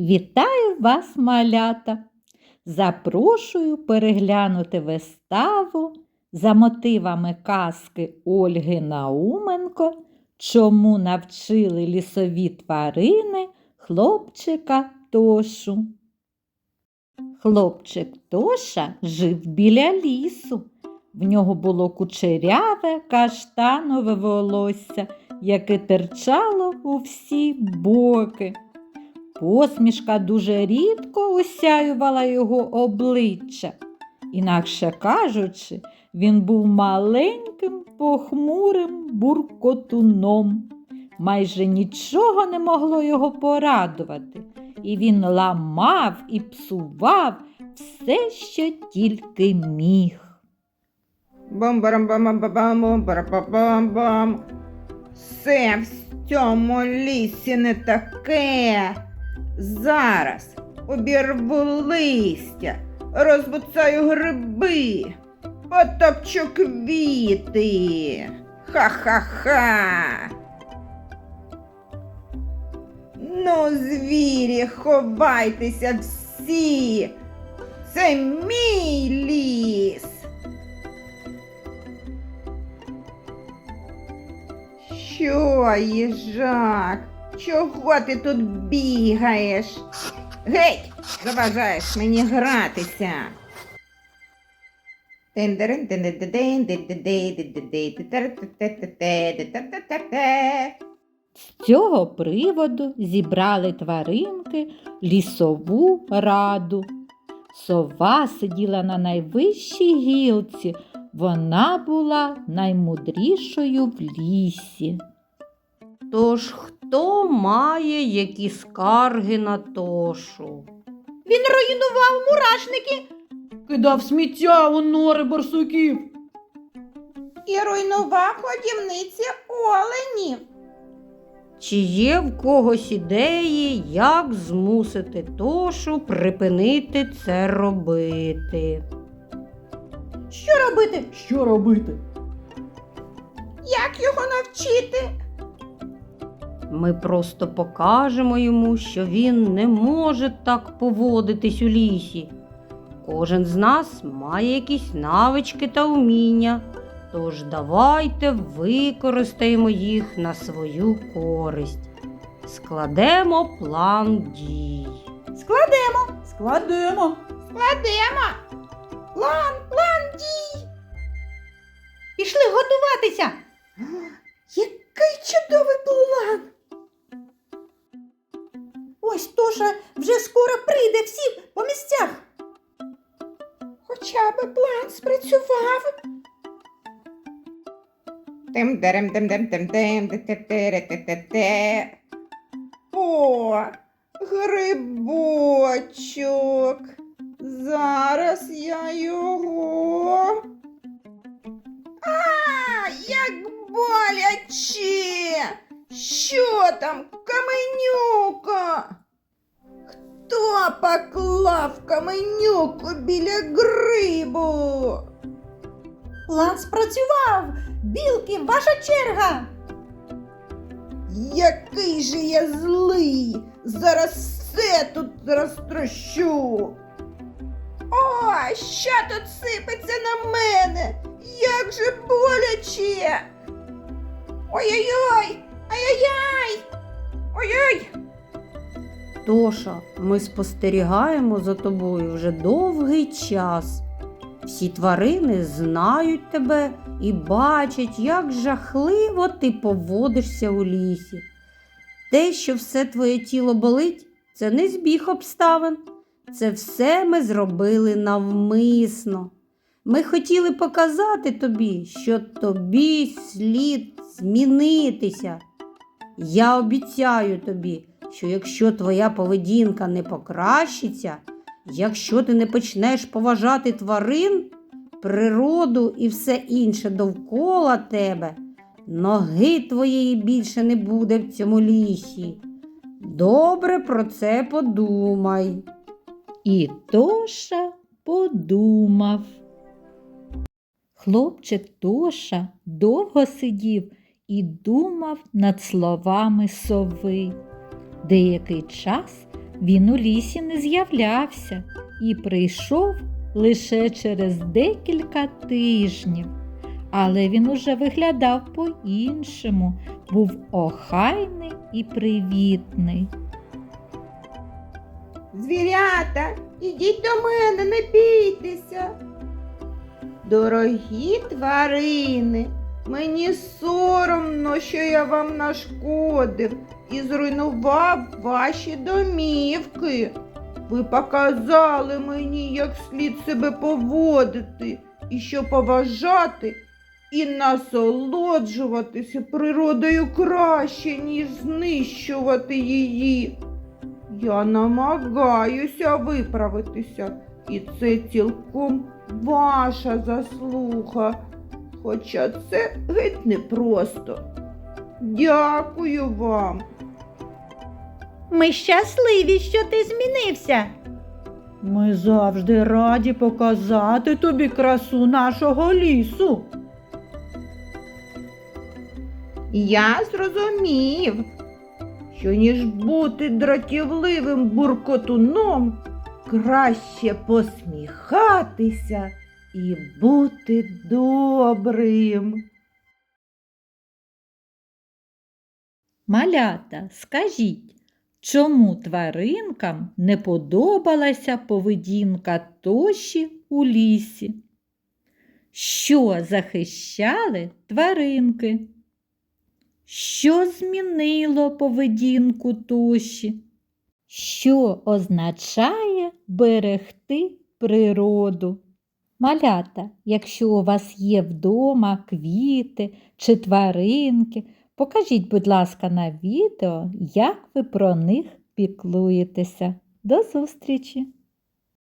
Вітаю вас, малята! Запрошую переглянути виставу за мотивами казки Ольги Науменко, чому навчили лісові тварини хлопчика Тошу. Хлопчик Тоша жив біля лісу. В нього було кучеряве каштанове волосся, яке терчало у всі боки. Посмішка дуже рідко осяювала його обличчя. Інакше кажучи, він був маленьким похмурим буркотуном. Майже нічого не могло його порадувати, і він ламав і псував все, що тільки міг. Бам-барам-бам-бам-бам-бам. Все в цьому лісі не таке. Зараз обірву листя, розбуцаю гриби, потопчу квіти. Ха-ха-ха. Ну, звірі, ховайтеся всі. Це мій ліс. Що, їжак? Чого ти тут бігаєш? Геть, заважаєш мені гратися. З цього приводу зібрали тваринки лісову раду. Сова сиділа на найвищій гілці, вона була наймудрішою в лісі. Тож хто має які скарги на тошу? Він руйнував мурашники, кидав сміття у нори барсуків. І руйнував годівниці оленів. Чи є в когось ідеї, як змусити тошу припинити це робити? Що робити? Що робити? Як його навчити? Ми просто покажемо йому, що він не може так поводитись у лісі. Кожен з нас має якісь навички та вміння, тож давайте використаємо їх на свою користь. Складемо план дій. Складемо. Складемо. Складемо. План, план дій. Пішли готуватися. Який чудовий Ось вже скоро прийде всі по місцях. Хоча би план спрацював. тим дерем тим дем тим дем те те те те те те О, грибочок. Зараз я його. А, як боляче. Що там, каменюка? Поклав каменюку біля грибу? План спрацював. Білки, ваша черга. Який же я злий! Зараз все тут розтрощу. О, що тут сипеться на мене? Як же боляче! Ой-ой-ой! Ай-яй-яй! Тоша, ми спостерігаємо за тобою вже довгий час. Всі тварини знають тебе і бачать, як жахливо ти поводишся у лісі. Те, що все твоє тіло болить, це не збіг обставин. Це все ми зробили навмисно. Ми хотіли показати тобі, що тобі слід змінитися. Я обіцяю тобі, що якщо твоя поведінка не покращиться, якщо ти не почнеш поважати тварин, природу і все інше довкола тебе, ноги твоєї більше не буде в цьому лісі. Добре про це подумай. І Тоша подумав. Хлопчик Тоша довго сидів і думав над словами сови. Деякий час Він у лісі не з'являвся і прийшов лише через декілька тижнів. Але він уже виглядав по-іншому, був охайний і привітний. Звірята, ідіть до мене, не бійтеся. Дорогі тварини, мені соромно, що я вам нашкодив і зруйнував ваші домівки. Ви показали мені, як слід себе поводити і що поважати і насолоджуватися природою краще, ніж знищувати її. Я намагаюся виправитися, і це цілком ваша заслуга. Хоча це геть непросто. Дякую вам. Ми щасливі, що ти змінився. Ми завжди раді показати тобі красу нашого лісу. Я зрозумів, що ніж бути дратівливим буркотуном, краще посміхатися і бути добрим. Малята, скажіть, чому тваринкам не подобалася поведінка Тоші у лісі? Що захищали тваринки? Що змінило поведінку Тоші? Що означає берегти природу? Малята, якщо у вас є вдома квіти чи тваринки, покажіть, будь ласка, на відео, як ви про них піклуєтеся. До зустрічі!